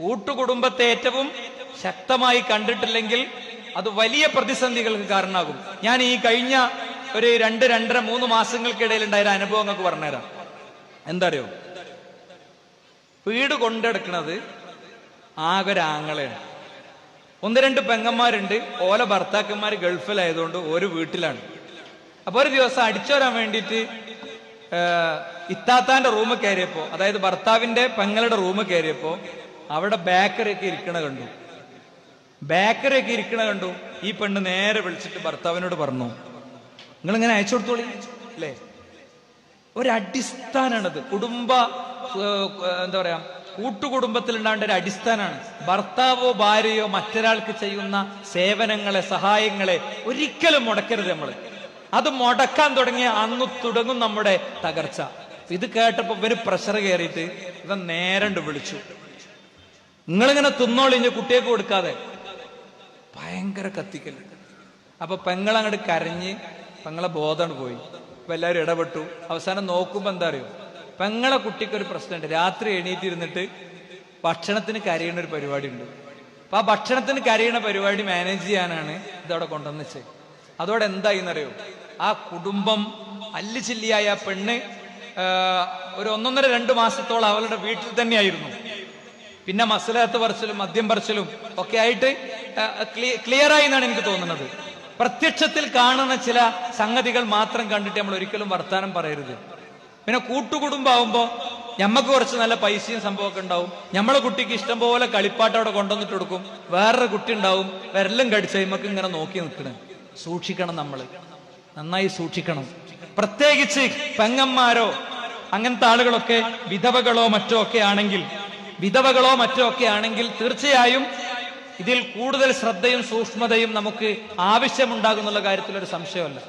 കൂട്ടുകുടുംബത്തെ ഏറ്റവും ശക്തമായി കണ്ടിട്ടില്ലെങ്കിൽ അത് വലിയ പ്രതിസന്ധികൾക്ക് കാരണമാകും. ഞാൻ ഈ കഴിഞ്ഞ ഒരു രണ്ട് രണ്ടര മൂന്ന് മാസങ്ങൾക്കിടയിൽ ഉണ്ടായ അനുഭവം നിങ്ങൾക്ക് പറഞ്ഞുതരാം. എന്താ അറിയോ വീട് കൊണ്ടെടുക്കുന്നത് ആകെ ഒന്ന് രണ്ട് പെങ്ങന്മാരുണ്ട്. ഓല ഭർത്താക്കന്മാർ ഗൾഫിലായതുകൊണ്ട് ഒരു വീട്ടിലാണ്. അപ്പൊ ഒരു ദിവസം അടിച്ചോരാൻ വേണ്ടിയിട്ട് ഇത്താത്താന്റെ റൂമ് കയറിയപ്പോ അതായത് ഭർത്താവിന്റെ പെങ്ങളുടെ റൂമ് കയറിയപ്പോ അവിടെ ബേക്കറി ഒക്കെ ഇരിക്കണ കണ്ടു. ബേക്കറി ഒക്കെ ഇരിക്കണ കണ്ടു. ഈ പെണ്ണ് നേരെ വിളിച്ചിട്ട് ഭർത്താവിനോട് പറഞ്ഞു നിങ്ങൾ ഇങ്ങനെ അയച്ചു കൊടുത്തോളി. അല്ലേ? ഒരടിസ്ഥാനാണത് കുടുംബ എന്താ പറയാ കൂട്ടുകുടുംബത്തിൽ ഉണ്ടാകേണ്ട ഒരു അടിസ്ഥാനാണ്. ഭർത്താവോ ഭാര്യയോ മറ്റൊരാൾക്ക് ചെയ്യുന്ന സേവനങ്ങളെ സഹായങ്ങളെ ഒരിക്കലും മുടക്കരുത് നമ്മൾ അത് മുടക്കാൻ തുടങ്ങിയ അന്ന് തുടങ്ങും നമ്മുടെ തകർച്ച. ഇത് കേട്ടപ്പോ ഇവർ പ്രഷർ കയറിയിട്ട് ഇവൻ നേരണ്ട് വിളിച്ചു. നിങ്ങളിങ്ങനെ തിന്നോളിഞ്ഞ് കുട്ടിയൊക്കെ കൊടുക്കാതെ. ഭയങ്കര കത്തിക്കൽ അപ്പൊ പെങ്ങളങ്ങോട്ട് കരഞ്ഞ് പെങ്ങളെ ബോധം പോയി. അപ്പൊ എല്ലാവരും ഇടപെട്ടു. അവസാനം നോക്കുമ്പോ എന്താ അറിയോ? പെങ്ങളെ കുട്ടിക്ക് ഒരു പ്രശ്നമുണ്ട് രാത്രി എണീറ്റിരുന്നിട്ട് ഭക്ഷണത്തിന് കരയുന്ന ഒരു പരിപാടി ഉണ്ട് അപ്പൊ ആ ഭക്ഷണത്തിന് കരയുന്ന പരിപാടി മാനേജ് ചെയ്യാനാണ് ഇതവിടെ കൊണ്ടുവന്നിച്ചത് അതോടെ എന്തായിന്നറിയോ? ആ കുടുംബം അല്ലിച്ചില്ലിയായ പെണ്ണ് ഒരു ഒന്നൊന്നര രണ്ട് മാസത്തോളം അവളുടെ വീട്ടിൽ തന്നെയായിരുന്നു. പിന്നെ മസലഹത്ത് പറച്ചിലും മദ്യം പറച്ചിലും ഒക്കെ ആയിട്ട് ക്ലിയർ ആയി എന്നാണ് എനിക്ക് തോന്നുന്നത്. പ്രത്യക്ഷത്തിൽ കാണുന്ന ചില സംഗതികൾ മാത്രം കണ്ടിട്ട് നമ്മൾ ഒരിക്കലും വർത്താനം പറയരുത്. പിന്നെ കൂട്ടുകുടുംബാവുമ്പോ ഞമ്മക്ക് കുറച്ച് നല്ല പൈസയും സംഭവമൊക്കെ ഉണ്ടാവും. നമ്മളെ കുട്ടിക്ക് ഇഷ്ടം പോലെ കളിപ്പാട്ട് അവിടെ കൊണ്ടുവന്നിട്ട് കൊടുക്കും. വേറൊരു കുട്ടി ഉണ്ടാവും വിരലും കടിച്ച നമുക്ക് ഇങ്ങനെ നോക്കി നിൽക്കണം. സൂക്ഷിക്കണം നമ്മൾ നന്നായി സൂക്ഷിക്കണം. പ്രത്യേകിച്ച് പെങ്ങന്മാരോ അങ്ങനത്തെ ആളുകളൊക്കെ വിധവകളോ മറ്റോ ഒക്കെ ആണെങ്കിൽ വിധവകളോ മറ്റോ ഒക്കെ ആണെങ്കിൽ തീർച്ചയായും ഇതിൽ കൂടുതൽ ശ്രദ്ധയും സൂക്ഷ്മതയും നമുക്ക് ആവശ്യമുണ്ടാകുന്നുള്ള കാര്യത്തിൽ ഒരു സംശയമല്ല.